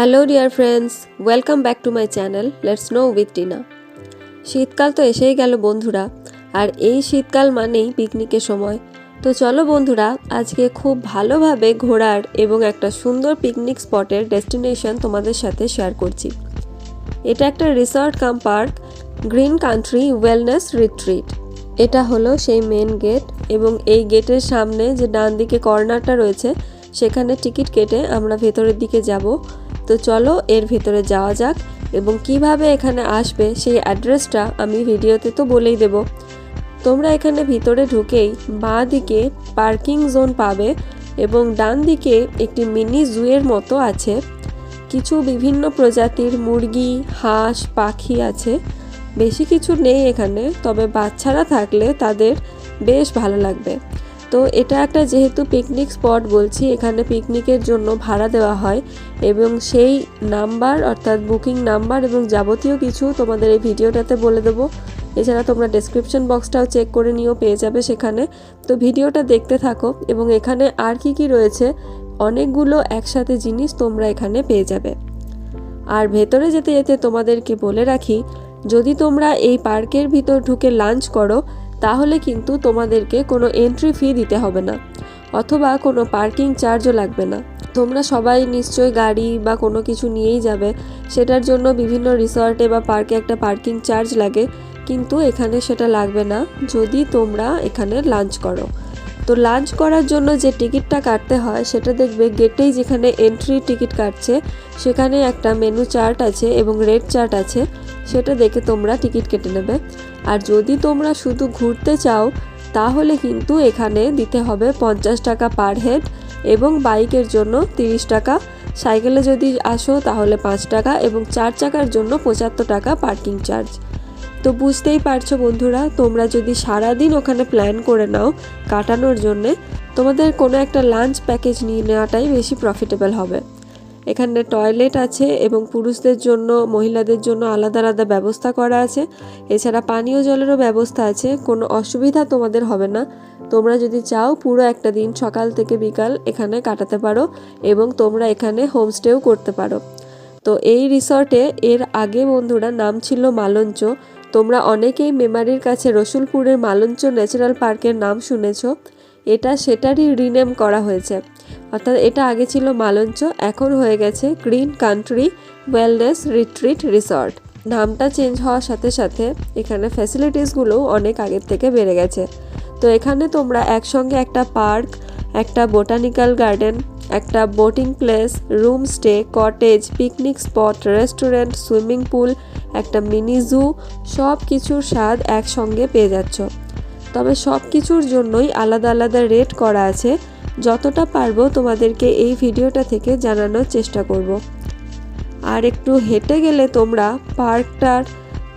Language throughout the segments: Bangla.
Hello dear friends welcome back to my channel let's know with Tina শীতকাল তো এসেই গেল বন্ধুরা। আর এই শীতকাল মানেই পিকনিকের সময়। তো চলো বন্ধুরা, আজকে খুব ভালোভাবে ঘোরার এবং একটা সুন্দর পিকনিক স্পটের ডেস্টিনেশন তোমাদের সাথে শেয়ার করছি। এটা একটা resort cum park, green country wellness retreat. এটা হলো সেই মেন গেট এবং এই গেটের সামনে যে ডান দিকে কর্নারটা রয়েছে, সেখানে টিকিট কেটে আমরা ভেতরের দিকে যাব। তো চলো এর ভেতরে যাওয়া যাক এবং কীভাবে এখানে আসবে সেই অ্যাড্রেসটা আমি ভিডিওতে তো বলেই দেব। তোমরা এখানে ভিতরে ঢুকেই বাঁ দিকে পার্কিং জোন পাবে এবং ডান দিকে একটি মিনি জুয়ের মতো আছে। কিছু বিভিন্ন প্রজাতির মুরগি, হাঁস, পাখি আছে। বেশি কিছু নেই এখানে, তবে বাচ্চারা থাকলে তাদের বেশ ভালো লাগবে। তো এটা একটা যেহেতু পিকনিক স্পট বলছি, এখানে পিকনিকের জন্য ভাড়া দেওয়া হয় এবং সেই নাম্বার অর্থাৎ বুকিং নাম্বার এবং যাবতীয় কিছু তোমাদের এই ভিডিওটাতে বলে দেবো। এছাড়া তোমরা ডেসক্রিপশন বক্সটাও চেক করে নিয়েও পেয়ে যাবে সেখানে। তো ভিডিওটা দেখতে থাকো এবং এখানে আর কি কি রয়েছে, অনেকগুলো একসাথে জিনিস তোমরা এখানে পেয়ে যাবে। আর ভেতরে যেতে যেতে তোমাদেরকে বলে রাখি, যদি তোমরা এই পার্কের ভিতর ঢুকে লাঞ্চ করো তাহলে কিন্তু তোমাদেরকে কোনো এন্ট্রি ফি দিতে হবে না, অথবা কোনো পার্কিং চার্জও লাগবে না। তোমরা সবাই নিশ্চয়ই গাড়ি বা কোনো কিছু নিয়েই যাবে, সেটার জন্য বিভিন্ন রিসর্টে বা পার্কে একটা পার্কিং চার্জ লাগে, কিন্তু এখানে সেটা লাগবে না যদি তোমরা এখানে লাঞ্চ করো। তো লাঞ্চ করার জন্য যে টিকিটটা কাটতে হয়, সেটা দেখবে গেটেই যেখানে এন্ট্রি টিকিট কাটছে, সেখানে একটা মেনু চার্ট আছে এবং রেড চার্ট আছে, সেটা দেখে তোমরা টিকিট কেটে নেবে। আর যদি তোমরা শুধু ঘুরতে চাও, তাহলে কিন্তু এখানে দিতে হবে পঞ্চাশ টাকা পার হেড এবং বাইকের জন্য তিরিশ টাকা। সাইকেলে যদি আসো, তাহলে পাঁচ টাকা এবং চার চাকার জন্য পঁচাত্তর টাকা পার্কিং চার্জ তো বুঝতেই পারছ বন্ধুরা, তোমরা যদি সারাদিন ওখানে প্ল্যান করে নাও কাটানোর জন্যে, তোমাদের কোনো একটা লাঞ্চ প্যাকেজ নিয়ে নেওয়াটাই বেশি প্রফিটেবল হবে। এখানে টয়লেট আছে এবং পুরুষদের জন্য, মহিলাদের জন্য আলাদা আলাদা ব্যবস্থা করা আছে। এছাড়া পানীয় জলেরও ব্যবস্থা আছে, কোনো অসুবিধা তোমাদের হবে না। তোমরা যদি চাও পুরো একটা দিন সকাল থেকে বিকাল এখানে কাটাতে পারো এবং তোমরা এখানে হোমস্টেও করতে পারো। তো এই রিসর্টে এর আগে বন্ধুরা নাম ছিল মালঞ্চ তোমরা অনেকেই মেমারির কাছে রসুলপুরের মালঞ্চ ন্যাচারাল পার্কের নাম শুনেছ। এটা সেটারই রিনেম করা হয়েছে। অর্থাৎ এটা আগে ছিল মালঞ্চ, এখন হয়ে গেছে green country wellness retreat resort. নামটা চেঞ্জ হওয়ার সাথে সাথে এখানে ফ্যাসিলিটিসগুলোও অনেক আগের থেকে বেড়ে গেছে। তো এখানে তোমরা একসঙ্গে একটা পার্ক, একটা বোটানিক্যাল গার্ডেন একটা boating place room stay cottage picnic spot restaurant swimming pool একটা মিনি জু সব কিছুর স্বাদ একসঙ্গে পেয়ে যাচ্ছ। তবে সব কিছুর জন্যই আলাদা আলাদা রেট করা আছে। যতটা পারব তোমাদেরকে এই ভিডিওটা থেকে জানানোর চেষ্টা করব। আর একটু হেঁটে গেলে তোমরা পার্কটার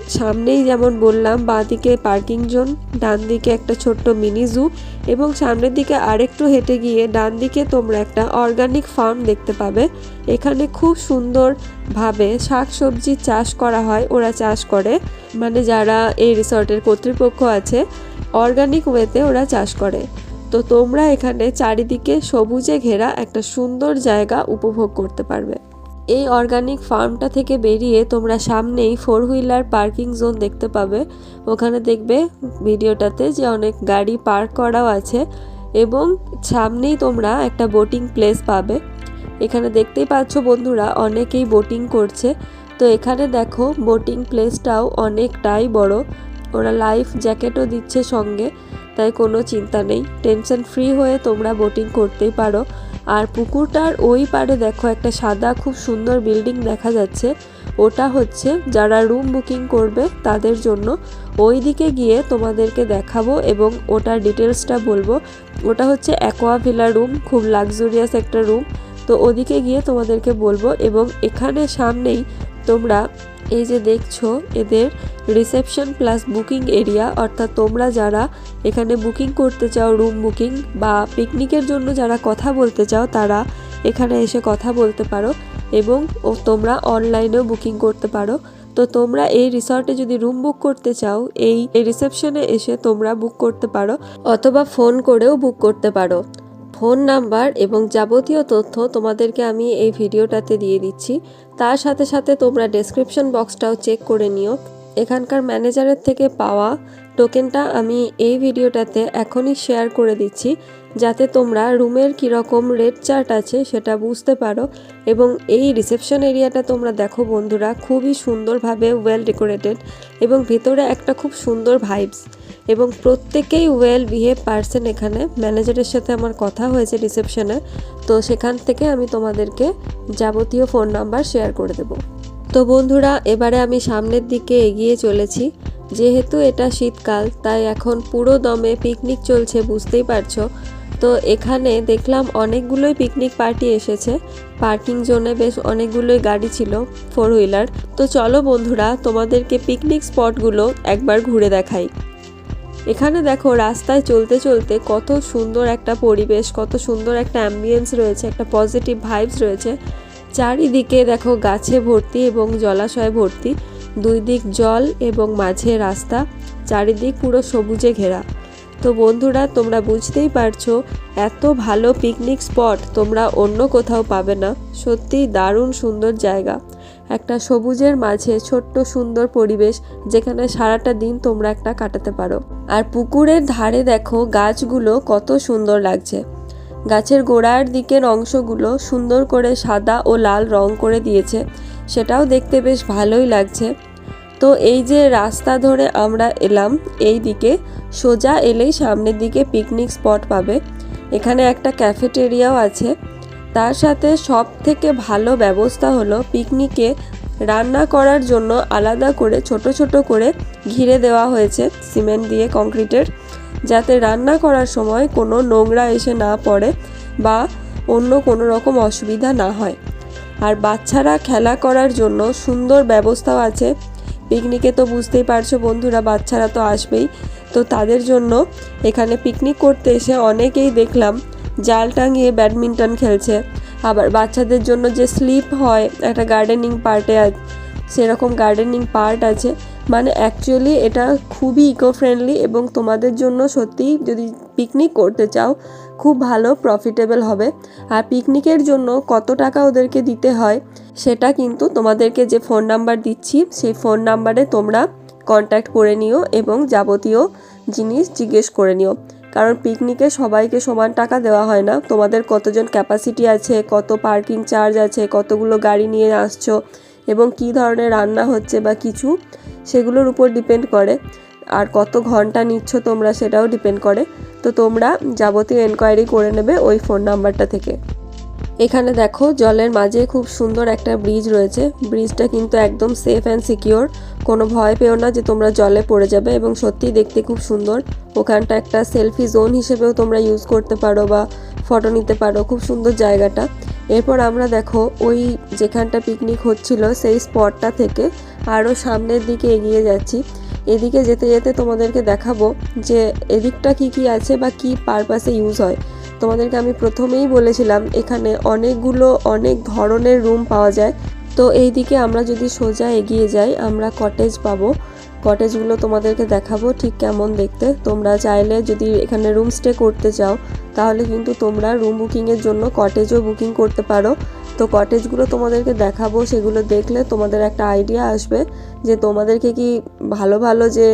সামনেই যেমন বললাম, বাঁদিকে পার্কিং জোন ডান দিকে একটা ছোট্ট মিনি জু এবং সামনের দিকে আরেকটু হেঁটে গিয়ে ডান দিকে তোমরা একটা অর্গানিক ফার্ম দেখতে পাবে। এখানে খুব সুন্দরভাবে শাক সবজি চাষ করা হয়, ওরা চাষ করে। মানে যারা এই রিসর্টের কর্তৃপক্ষ আছে, অর্গানিক ওয়েতে ওরা চাষ করে। তো তোমরা এখানে চারিদিকে সবুজে ঘেরা একটা সুন্দর জায়গা উপভোগ করতে পারবে। এই অর্গানিক ফার্মটা থেকে বেরিয়ে তোমরা সামনেই ফোর হুইলার পার্কিং জোন দেখতে পাবে। ওখানে দেখবে ভিডিওটাতে যে অনেক গাড়ি পার্ক করাও আছে এবং সামনেই তোমরা একটা বোটিং প্লেস পাবে। এখানে দেখতেই পাচ্ছ বন্ধুরা অনেকেই বোটিং করছে। তো এখানে দেখো বোটিং প্লেসটাও অনেকটাই বড়। ওরা লাইফ জ্যাকেটও দিচ্ছে সঙ্গে, তাই কোনো চিন্তা নেই। টেনশন ফ্রি হয়ে তোমরা বোটিং করতেই পারো। আর পুকুরটার ওই পারে দেখো একটা সাদা খুব সুন্দর বিল্ডিং দেখা যাচ্ছে। ওটা হচ্ছে যারা রুম বুকিং করবে তাদের জন্য। ওই দিকে গিয়ে তোমাদেরকে দেখাবো এবং ওটার ডিটেলসটা বলব। ওটা হচ্ছে অ্যাকোয়া ভিলা রুম খুব লাক্সুরিয়াস একটা রুম তো ওদিকে গিয়ে তোমাদেরকে বলব এবং এখানে সামনেই তোমরা এই যে দেখছ, এদের রিসেপশন প্লাস বুকিং এরিয়া অর্থাৎ তোমরা যারা এখানে বুকিং করতে চাও রুম বুকিং বা পিকনিকের জন্য যারা কথা বলতে চাও, তারা এখানে এসে কথা বলতে পারো এবং ও তোমরা অনলাইনেও বুকিং করতে পারো। তো তোমরা এই রিসর্টে যদি রুম বুক করতে চাও, এই রিসেপশনে এসে তোমরা বুক করতে পারো অথবা ফোন করেও বুক করতে পারো। ফোন নাম্বার এবং যাবতীয় তথ্য তোমাদেরকে আমি এই ভিডিওটাতে দিয়ে দিচ্ছি। তার সাথে সাথে তোমরা ডেসক্রিপশন বক্সটাও চেক করে নিও। এখানকার ম্যানেজারের থেকে পাওয়া টোকেনটা আমি এই ভিডিওটাতে এখনই শেয়ার করে দিচ্ছি, যাতে তোমরা রুমের কীরকম রেট চার্ট আছে সেটা বুঝতে পারো এবং এই রিসেপশন এরিয়াটা তোমরা দেখো বন্ধুরা, খুবই সুন্দরভাবে ওয়েল ডেকোরেটেড এবং ভেতরে একটা খুব সুন্দর ভাইবস এবং প্রত্যেকেই ওয়েল বিহেভ পারসন এখানে। ম্যানেজারের সাথে আমার কথা হয়েছে রিসেপশনে তো সেখান থেকে আমি তোমাদেরকে যাবতীয় ফোন নাম্বার শেয়ার করে দেবো। তো বন্ধুরা, এবারে আমি সামনের দিকে এগিয়ে চলেছি। যেহেতু এটা শীতকাল, তাই এখন পুরো দমে পিকনিক চলছে, বুঝতেই পারছ। তো এখানে দেখলাম অনেকগুলোই পিকনিক পার্টি এসেছে। পার্কিং জোনে বেশ অনেকগুলোই গাড়ি ছিল ফোর হুইলার তো চলো বন্ধুরা, তোমাদেরকে পিকনিক স্পটগুলো একবার ঘুরে দেখাই। এখানে দেখো রাস্তায় চলতে চলতে কত সুন্দর একটা পরিবেশ, কত সুন্দর একটা অ্যাম্বিয়েন্স রয়েছে, একটা পজিটিভ ভাইবস রয়েছে। চারিদিকে দেখো গাছে ভর্তি এবং জলাশয়ে ভর্তি। দুই দিক জল এবং মাঝে রাস্তা, চারিদিক পুরো সবুজে ঘেরা। তো বন্ধুরা, তোমরা বুঝতেই পারছ, এত ভালো পিকনিক স্পট তোমরা অন্য কোথাও পাবে না। সত্যি দারুণ সুন্দর জায়গা। একটা সবুজের মাঝে ছোট্ট সুন্দর পরিবেশ, যেখানে সারাটা দিন তোমরা একটা কাটাতে পারো। আর পুকুরের ধারে দেখো, গাছগুলো কত সুন্দর লাগছে। গাছের গোড়ার দিকের অংশগুলো সুন্দর করে সাদা ও লাল রং করে দিয়েছে। সেটাও দেখতে বেশ ভালোই লাগছে। তো এই যে রাস্তা ধরে আমরা এলাম, এই দিকে সোজা এলেই সামনের দিকে পিকনিক স্পট পাবে। এখানে একটা ক্যাফেটেরিয়াও আছে। তার সাথে সব থেকে ভালো ব্যবস্থা হলো পিকনিকে রান্না করার জন্য আলাদা করে, ছোট ছোট করে ঘিরে দেওয়া হয়েছে সিমেন্ট দিয়ে কংক্রিটের যাতে রান্না করার সময় কোনো নোংরা এসে না পড়ে বা অন্য কোনো রকম অসুবিধা না হয়। আর বাচ্চারা খেলা করার জন্য সুন্দর ব্যবস্থাও আছে। পিকনিকে তো বুঝতেই পারছ বন্ধুরা, বাচ্চারা তো আসবেই। তো তাদের জন্য এখানে পিকনিক করতে এসে অনেকেই দেখলাম জাল টাঙিয়ে ব্যাডমিন্টন খেলছে। আবার বাচ্চাদের জন্য যে স্লিপ হয়, একটা গার্ডেনিং পার্টে সেরকম গার্ডেনিং পার্ট আছে। মানে অ্যাকচুয়ালি এটা খুবই ইকো ফ্রেন্ডলি এবং তোমাদের জন্য সত্যিই যদি পিকনিক করতে চাও, খুব ভালো প্রফিটেবল হবে। আর পিকনিকের জন্য কত টাকা ওদেরকে দিতে হয়, সেটা কিন্তু তোমাদেরকে যে ফোন নাম্বার দিচ্ছি, সেই ফোন নাম্বারে তোমরা কন্ট্যাক্ট করে নিও এবং যাবতীয় জিনিস জিজ্ঞেস করে নিও। কারণ পিকনিকে সবাইকে সমান টাকা দেওয়া হয় না। তোমাদের কতজন ক্যাপাসিটি আছে, কত পার্কিং চার্জ আছে, কতগুলো গাড়ি নিয়ে আসছো এবং কী ধরনের রান্না হচ্ছে বা কিছু, সেগুলোর উপর ডিপেন্ড করে। আর কত ঘণ্টা নিচ্ছ তোমরা সেটাও ডিপেন্ড করে। তো তোমরা যাবতীয় এনকোয়ারি করে নেবে ওই ফোন নাম্বারটা থেকে। এখানে দেখো, জলের মাঝে খুব সুন্দর একটা ব্রিজ রয়েছে। ব্রিজটা কিন্তু একদম সেফ অ্যান্ড সিকিওর কোনো ভয় পেও না যে তোমরা জলে পড়ে যাবে এবং সত্যিই দেখতে খুব সুন্দর। ওখানটা একটা সেলফি জোন হিসেবেও তোমরা ইউজ করতে পারো বা ফটো নিতে পারো। খুব সুন্দর জায়গাটা। এরপর আমরা দেখো, ওই যেখানটা পিকনিক হচ্ছিল, সেই স্পটটা থেকে আরও সামনের দিকে এগিয়ে যাচ্ছি। এদিকে যেতে যেতে তোমাদেরকে দেখাবো যে এদিকটা কি কি আছে বা কি পারপাসে ইউজ হয়। তোমাদেরকে আমি প্রথমেই বলেছিলাম, এখানে অনেকগুলো, অনেক ধরনের রুম পাওয়া যায়। তো এই দিকে আমরা যদি সোজা এগিয়ে যাই, আমরা কটেজ পাবো। কটেজগুলো তোমাদেরকে দেখাবো ঠিক কেমন দেখতে। তোমরা চাইলে যদি এখানে রুম স্টে করতে চাও, তাহলে কিন্তু তোমরা রুম বুকিংয়ের জন্য কটেজও বুকিং করতে পারো। তো কটেজগুলো তোমাদেরকে দেখাবো, সেগুলো দেখলে তোমাদের একটা আইডিয়া আসবে যে তোমাদেরকে কি ভালো ভালো যে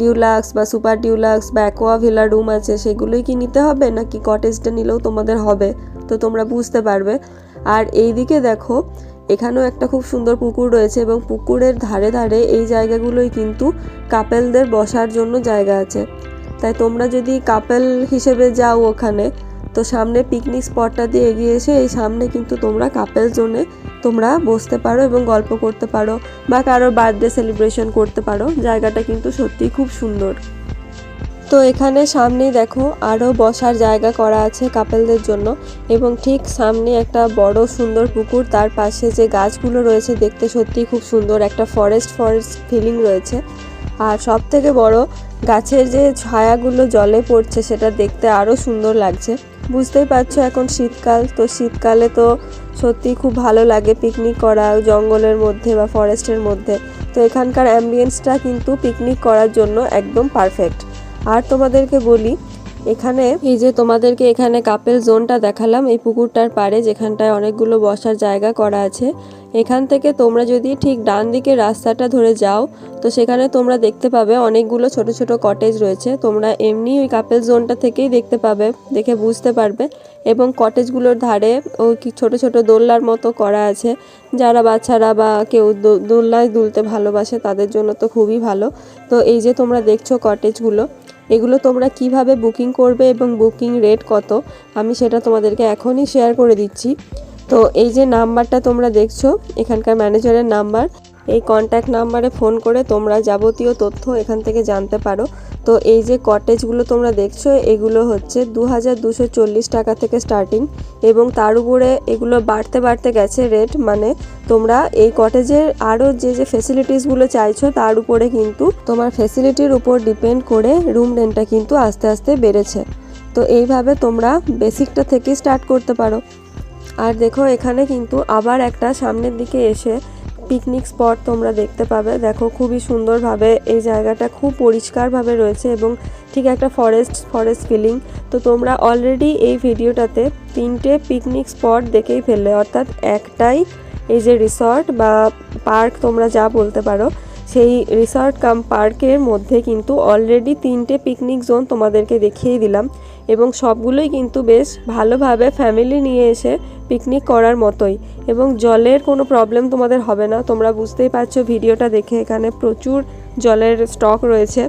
ডিউলাক্স বা সুপার ডিউলাক্স বা অ্যাকোয়া ভিলা রুম আছে, সেগুলোই কি নিতে হবে নাকি কটেজটা নিলেও তোমাদের হবে? তো তোমরা বুঝতে পারবে। আর এইদিকে দেখো এখানেও একটা খুব সুন্দর পুকুর রয়েছে এবং পুকুরের ধারে ধারে এই জায়গাগুলোই কিন্তু কাপেলদের বসার জন্য জায়গা আছে। তাই তোমরা যদি কাপেল হিসেবে যাও ওখানে, তো সামনে পিকনিক স্পটটা দিয়ে এগিয়ে এসে এই সামনে কিন্তু তোমরা কাপেল জোনে তোমরা বসতে পারো এবং গল্প করতে পারো বা কারোর বার্থডে সেলিব্রেশন করতে পারো। জায়গাটা কিন্তু সত্যিই খুব সুন্দর। তো এখানে সামনেই দেখো আরও বসার জায়গা করা আছে কাপেলদের জন্য এবং ঠিক সামনে একটা বড় সুন্দর পুকুর, তার পাশে যে গাছগুলো রয়েছে দেখতে সত্যিই খুব সুন্দর, একটা ফরেস্ট ফরেস্ট ফিলিং রয়েছে। আর সব থেকে বড় গাছের যে ছায়াগুলো জলে পড়ছে সেটা দেখতে আরও সুন্দর লাগছে। বুঝতেই পারছ এখন শীতকাল, তো শীতকালে তো সত্যিই খুব ভালো লাগে পিকনিক করা জঙ্গলের মধ্যে বা ফরেস্টের মধ্যে। তো এখানকার অ্যাম্বিয়েন্সটা কিন্তু পিকনিক করার জন্য একদম পারফেক্ট আর তোমাদেরকে বলি, এখানে এই যে তোমাদেরকে এখানে কাপেল জোনটা দেখালাম, এই পুকুরটার পাড়ে যেখানটায় অনেকগুলো বসার জায়গা করা আছে। এখান থেকে তোমরা যদি ঠিক ডান দিকে রাস্তাটা ধরে যাও, তো সেখানে তোমরা দেখতে পাবে অনেকগুলো ছোট ছোট কটেজ রয়েছে। তোমরা এমনি ওই কাপেল জোনটা থেকেই দেখতে পাবে, দেখে বুঝতে পারবে। এবং কটেজগুলোর ধারে ওই ছোট ছোট দোলনার মতো করা আছে। যারা বাচ্চারা বা কেউ দোলনায় দুলতে ভালোবাসে, তাদের জন্য তো খুবই ভালো। তো এই যে তোমরা দেখছ কটেজগুলো এগুলো তোমরা কীভাবে বুকিং করবে এবং বুকিং রেট কত, আমি সেটা তোমাদেরকে এখনই শেয়ার করে দিচ্ছি। তো এই যে নাম্বারটা তোমরা দেখছ, এখানকার ম্যানেজারের নাম্বার এই কন্ট্যাক্ট নাম্বারে ফোন করে তোমরা যাবতীয় তথ্য এখান থেকে জানতে পারো। তো এই যে কটেজগুলো তোমরা দেখছ, এগুলো হচ্ছে দু টাকা থেকে স্টার্টিং এবং তার উপরে এগুলো বাড়তে বাড়তে গেছে রেট মানে তোমরা এই কটেজের আরও যে যে ফেসিলিটিসগুলো চাইছো, তার উপরে কিন্তু তোমার ফেসিলিটির উপর ডিপেন্ড করে রুম রেন্টটা কিন্তু আস্তে আস্তে বেড়েছে। তো এইভাবে তোমরা বেসিকটা থেকে স্টার্ট করতে পারো। আর দেখো এখানে কিন্তু আবার একটা সামনের দিকে এসে পিকনিক স্পট তোমরা দেখতে পাবে। দেখো, খুবই সুন্দরভাবে এই জায়গাটা খুব পরিষ্কারভাবে রয়েছে এবং ঠিক একটা ফরেস্ট ফরেস্ট ফিলিং তো তোমরা অলরেডি এই ভিডিওটাতে তিনটে পিকনিক স্পট দেখেই ফেললে। অর্থাৎ একটাই এই যে রিসর্ট বা পার্ক তোমরা যা বলতে পারো, সেই রিসর্ট কাম পার্কের মধ্যে কিন্তু অলরেডি তিনটে পিকনিক জোন তোমাদেরকে দেখিয়ে দিলাম। এবং সবগুলোই কিন্তু বেশ ভালোভাবে ফ্যামিলি নিয়ে এসে পিকনিক করার মতোই। এবং জলের কোনো প্রবলেম তোমাদের হবে না। তোমরা বুঝতেই পারছ ভিডিওটা দেখে এখানে প্রচুর জলের স্টক রয়েছে।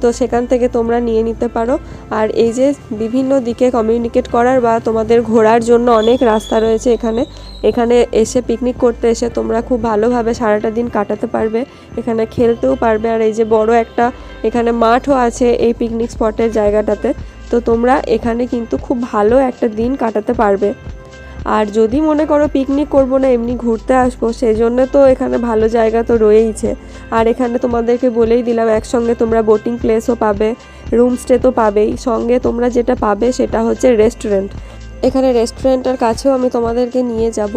তো সেখান থেকে তোমরা নিয়ে নিতে পারো। আর এই যে বিভিন্ন দিকে কমিউনিকেট করার বা তোমাদের ঘোরার জন্য অনেক রাস্তা রয়েছে এখানে। এখানে এসে পিকনিক করতে এসে তোমরা খুব ভালোভাবে সারাটা দিন কাটাতে পারবে। এখানে খেলতেও পারবে। আর এই যে বড় একটা এখানে মাঠও আছে এই পিকনিক স্পটের জায়গাটাতে। তো তোমরা এখানে কিন্তু খুব ভালো একটা দিন কাটাতে পারবে। আর যদি মনে করো পিকনিক করব না, এমনি ঘুরতে আসব সেই জন্য তো এখানে ভালো জায়গা তো রয়েইছে। আর এখানে তোমাদেরকে বলেই দিলাম, একসঙ্গে তোমরা বোটিং প্লেসও পাবে রুম স্টে তো পাবেই। সঙ্গে তোমরা যেটা পাবে সেটা হচ্ছে রেস্টুরেন্ট এখানে রেস্টুরেন্টের কাছেও আমি তোমাদেরকে নিয়ে যাব।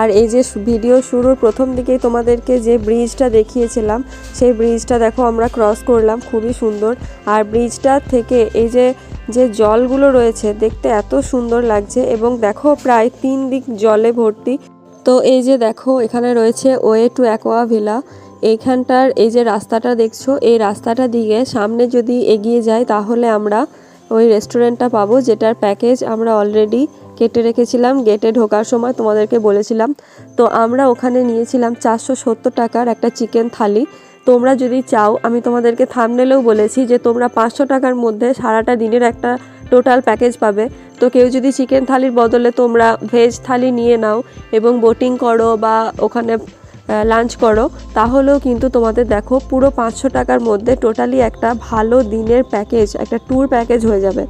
আর এই যে ভিডিও শুরুর প্রথম দিকেই তোমাদেরকে যে ব্রিজটা দেখিয়েছিলাম, সেই ব্রিজটা দেখো আমরা ক্রস করলাম, খুবই সুন্দর। আর ব্রিজটা থেকে এই যে যে জলগুলো রয়েছে দেখতে এত সুন্দর লাগছে এবং দেখো প্রায় তিন দিক জলে ভর্তি। তো এই যে দেখো, এখানে রয়েছে ওয়ে টু অ্যাকোয়া ভিলা। এইখানটার এই যে রাস্তাটা দেখছ, এই রাস্তাটা দিকে সামনে যদি এগিয়ে যাই তাহলে আমরা ওই রেস্টুরেন্টটা পাবো যেটার প্যাকেজ আমরা অলরেডি কেটে রেখেছিলাম, গেটে ঢোকার সময় তোমাদেরকে বলেছিলাম। তো আমরা ওখানে নিয়েছিলাম চারশো সত্তর টাকার একটা চিকেন থালি। তোমরা যদি চাও, আমি তোমাদেরকে থামনেলেও বলেছি যে তোমরা পাঁচশো টাকার মধ্যে সারাটা দিনের একটা টোটাল প্যাকেজ পাবে। তো কেউ যদি চিকেন থালির বদলে তোমরা ভেজ থালি নিয়ে নাও এবং বোটিং করো বা ওখানে লাঞ্চ করো, তাহলেও কিন্তু তোমাদের দেখো পুরো পাঁচশো টাকার মধ্যে টোটালি একটা ভালো দিনের প্যাকেজ একটা ট্যুর প্যাকেজ হয়ে যাবে।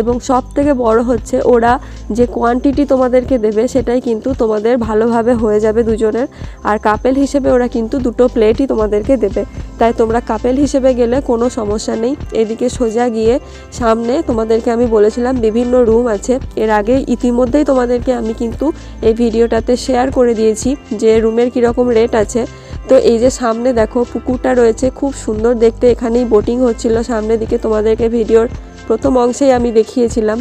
এবং সব থেকে বড় হচ্ছে ওরা যে কোয়ান্টিটি তোমাদেরকে দেবে সেটাই কিন্তু তোমাদের ভালোভাবে হয়ে যাবে দুজনের। আর কাপেল হিসেবে ওরা কিন্তু দুটো প্লেটই তোমাদেরকে দেবে। তাই তোমরা কাপেল হিসেবে গেলে কোনো সমস্যা নেই। এদিকে সোজা গিয়ে সামনে তোমাদেরকে আমি বলেছিলাম বিভিন্ন রুম আছে। এর আগে ইতিমধ্যেই তোমাদেরকে আমি কিন্তু এই ভিডিওটাতে শেয়ার করে দিয়েছি যে রুমের কীরকম রেট আছে। তো এই যে সামনে দেখো পুকুরটা রয়েছে, খুব সুন্দর দেখতে। এখানেই বোটিং হচ্ছিল সামনের দিকে তোমাদেরকে ভিডিওর। প্রথম অংশেই আমি দেখিয়েছিলাম।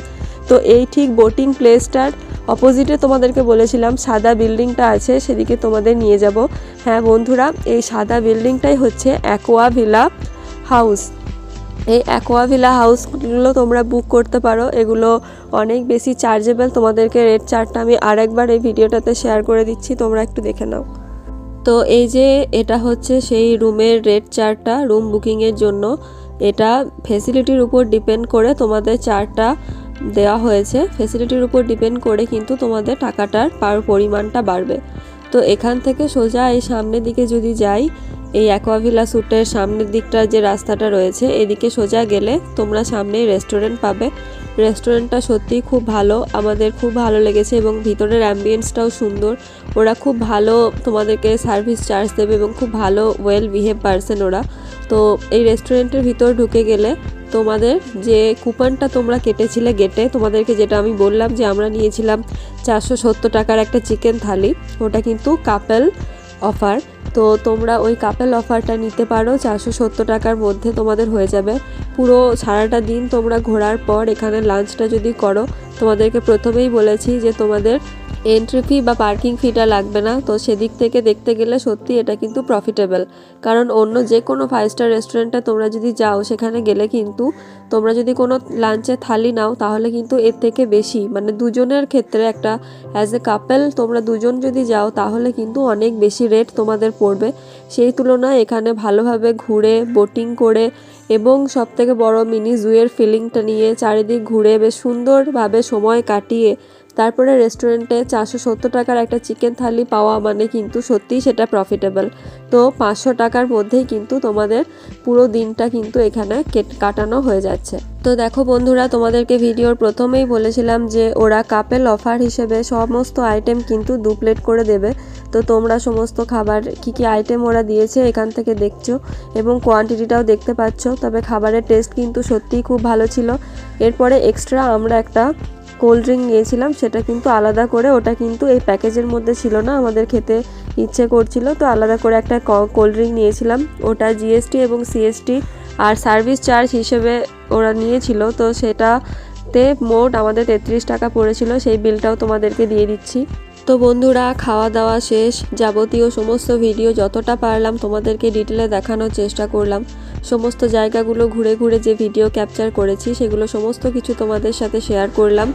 তো এই ঠিক বোটিং প্লেসটার অপোজিটে তোমাদেরকে বলেছিলাম, সাদা বিল্ডিংটা আছে, সেদিকে তোমাদের নিয়ে যাব। হ্যাঁ বন্ধুরা, এই সাদা বিল্ডিংটাই হচ্ছে অ্যাকোয়া ভিলা হাউস এই অ্যাকোয়া ভিলা হাউসগুলো তোমরা বুক করতে পারো। এগুলো অনেক বেশি চার্জেবল তোমাদেরকে রেট চার্টটা আমি আরেকবার এই ভিডিওটাতে শেয়ার করে দিচ্ছি, তোমরা একটু দেখে নাও। তো এই যে এটা হচ্ছে সেই রুমের রেট চার্টটা রুম বুকিংয়ের জন্য। এটা ফেসিলিটির উপর ডিপেন্ড করে তোমাদের চারটা দেওয়া হয়েছে। ফেসিলিটির উপর ডিপেন্ড করে কিন্তু তোমাদের টাকাটার পার পরিমাণটা বাড়বে। তো এখান থেকে সোজা এই সামনের দিকে যদি যাই, এই অ্যাকোয়াভিলা স্যুটের সামনের দিকটা যে রাস্তাটা রয়েছে, এদিকে সোজা গেলে তোমরা সামনে রেস্টুরেন্ট পাবে। রেস্টুরেন্টটা সত্যিই খুব ভালো, আমাদের খুব ভালো লেগেছে এবং ভিতরের অ্যাম্বিয়েন্সটাও সুন্দর। ওরা খুব ভালো তোমাদেরকে সার্ভিস চার্জ দেবে এবং খুব ভালো ওয়েল বিহেভ পারসন ওরা। তো এই রেস্টুরেন্টের ভিতর ঢুকে গেলে তোমাদের যে কুপনটা তোমরা কেটেছিলে গেটে তোমাদেরকে যেটা আমি বললাম যে আমরা নিয়েছিলাম চারশো সত্তর টাকার একটা চিকেন থালি, ওটা কিন্তু কাপেল অফার তো তোমরা ওই কাপেল অফারটা নিতে পারো, চারশো সত্তর টাকার মধ্যে তোমাদের হয়ে যাবে। পুরো সারাটা দিন তোমরা ঘোরার পর এখানে লাঞ্চটা যদি করো তোমাদেরকে প্রথমেই বলেছি যে তোমাদের এন্ট্রি ফি বা পার্কিং ফিটা লাগবে না। তো সেদিক থেকে দেখতে গেলে সত্যি এটা কিন্তু প্রফিটেবল কারণ অন্য যে কোনো ফাইভ স্টার রেস্টুরেন্টে তোমরা যদি যাও, সেখানে গেলে কিন্তু তোমরা যদি কোনো লাঞ্চে থালি নাও, তাহলে কিন্তু এর থেকে বেশি। মানে দুজনের ক্ষেত্রে একটা অ্যাজ এ কাপেল তোমরা দুজন যদি যাও, তাহলে কিন্তু অনেক বেশি রেট তোমাদের পড়বে। সেই তুলনায় এখানে ভালোভাবে ঘুরে বোটিং করে এবং সবথেকে বড় মিনি জুয়ের ফিলিংটা নিয়ে চারিদিক ঘুরে বেশ সুন্দরভাবে সময় কাটিয়ে তারপরে রেস্টুরেন্টে চারশো সত্তর টাকার একটা চিকেন থালি পাওয়া মানে কিন্তু সত্যিই সেটা প্রফিটেবল তো পাঁচশো টাকার মধ্যেই কিন্তু তোমাদের পুরো দিনটা কিন্তু এখানে কেট- কাটানো হয়ে যাচ্ছে। তো দেখো বন্ধুরা, তোমাদেরকে ভিডিওর প্রথমেই বলেছিলাম যে ওরা কাপেল অফার হিসেবে সমস্ত আইটেম কিন্তু দু প্লেট করে দেবে। তো তোমরা সমস্ত খাবার, কি কি আইটেম ওরা দিয়েছে এখান থেকে দেখছ এবং কোয়ান্টিটিটাও দেখতে পাচ্ছ। তবে খাবারের টেস্ট কিন্তু সত্যিই খুব ভালো ছিল। এরপরে এক্সট্রা আমরা একটা কোল্ড ড্রিঙ্ক নিয়েছিলাম, সেটা কিন্তু আলাদা করে, ওটা কিন্তু এই প্যাকেজের মধ্যে ছিল না, আমাদের খেতে ইচ্ছে করছিল, তো আলাদা করে একটা কোল্ড ড্রিঙ্ক নিয়েছিলাম। ওটা জিএসটি এবং সিএসটি আর সার্ভিস চার্জ হিসেবে ওরা নিয়েছিল, তো সেটাতে মোট আমাদের তেত্রিশ টাকা পড়েছিল, সেই বিলটাও তোমাদেরকে দিয়ে দিচ্ছি। তো বন্ধুরা খাওয়া দাওয়া শেষ। যাবতীয় সমস্ত ভিডিও যতটা পারলাম তোমাদেরকে ডিটেলে দেখানোর চেষ্টা করলাম। সমস্ত জায়গাগুলো ঘুরে ঘুরে যে ভিডিও ক্যাপচার করেছি, সেগুলো সমস্ত কিছু তোমাদের সাথে শেয়ার করলাম।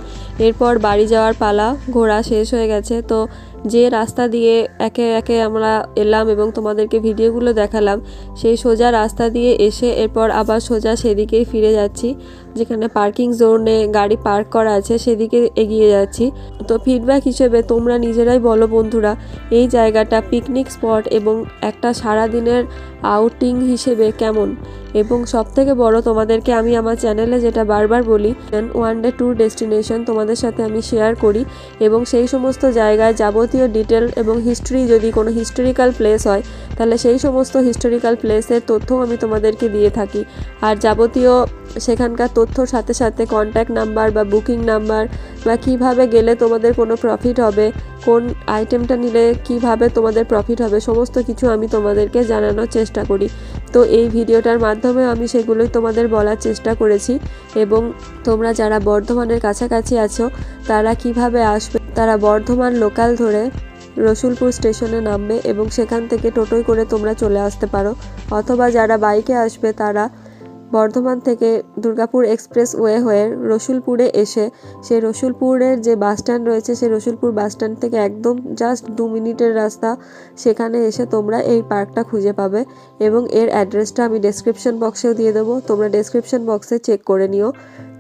এরপর বাড়ি যাওয়ার পালা, ঘোরা শেষ হয়ে গেছে। তো যে রাস্তা দিয়ে একে একে আমরা এলাম এবং তোমাদেরকে ভিডিওগুলো দেখালাম, সেই সোজা রাস্তা দিয়ে এসে এরপর আবার সোজা সেদিকেই ফিরে যাচ্ছি। যেখানে পার্কিং জোনে গাড়ি পার্ক করা আছে, সেদিকে এগিয়ে যাচ্ছি। তো ফিডব্যাক হিসেবে তোমরা নিজেরাই বলো বন্ধুরা, এই জায়গাটা পিকনিক স্পট এবং একটা সারাদিনের আউটিং হিসেবে কেমন? এবং সবথেকে বড় তোমাদেরকে আমি আমার চ্যানেলে যেটা বারবার বলি ওয়ান ডে ট্যুর ডেস্টিনেশন তোমাদের সাথে আমি শেয়ার করি এবং সেই সমস্ত জায়গায় যাবতীয় ডিটেল এবং হিস্ট্রি যদি কোনো হিস্টোরিক্যাল প্লেস হয়, তাহলে সেই সমস্ত হিস্টোরিক্যাল প্লেসের তথ্যও আমি তোমাদেরকে দিয়ে থাকি। আর যাবতীয় সেখানকার তথ্যর সাথে সাথে কন্ট্যাক্ট নাম্বার বা বুকিং নাম্বার বা কীভাবে গেলে তোমাদের কোনো প্রফিট হবে, কোন আইটেমটা নিলে কীভাবে তোমাদের প্রফিট হবে, সমস্ত কিছু আমি তোমাদেরকে জানানোর চেষ্টা করি। তো এই ভিডিওটার মাধ্যমে আমি সেগুলোই তোমাদের বলার চেষ্টা করেছি এবং তোমরা যারা বর্ধমানের কাছাকাছি আছো, তারা কীভাবে আসবে তারা বর্ধমান লোকাল ধরে রসুলপুর স্টেশনে নামবে এবং সেখান থেকে টোটোয় করে তোমরা চলে আসতে পারো। অথবা যারা বাইকে আসবে, তারা বর্ধমান থেকে দুর্গাপুর এক্সপ্রেস ওয়ে হয়ে রসুলপুরে এসে সেই রসুলপুরের যে বাস স্ট্যান্ড রয়েছে সেই রসুলপুর বাস স্ট্যান্ড থেকে একদম জাস্ট দু মিনিটের রাস্তা সেখানে এসে তোমরা এই পার্কটা খুঁজে পাবে এবং এর অ্যাড্রেসটা আমি ডেসক্রিপশন বক্সেও দিয়ে দেবো। তোমরা ডেসক্রিপশন বক্সে চেক করে নিও।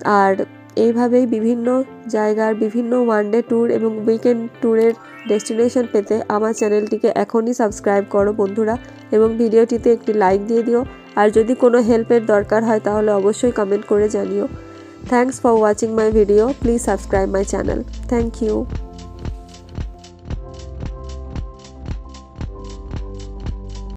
আর এইভাবেই বিভিন্ন জায়গার বিভিন্ন ওয়ান ডে ট্যুর এবং উইকেন্ড ট্যুরের ডেস্টিনেশন পেতে আমার চ্যানেলটিকে এখনই সাবস্ক্রাইব করো বন্ধুরা এবং ভিডিওটিতে একটি লাইক দিয়ে দিও। আর যদি কোনো হেল্পের দরকার হয় তাহলে অবশ্যই কমেন্ট করে জানিও। Thanks for watching my video please subscribe my channel thank you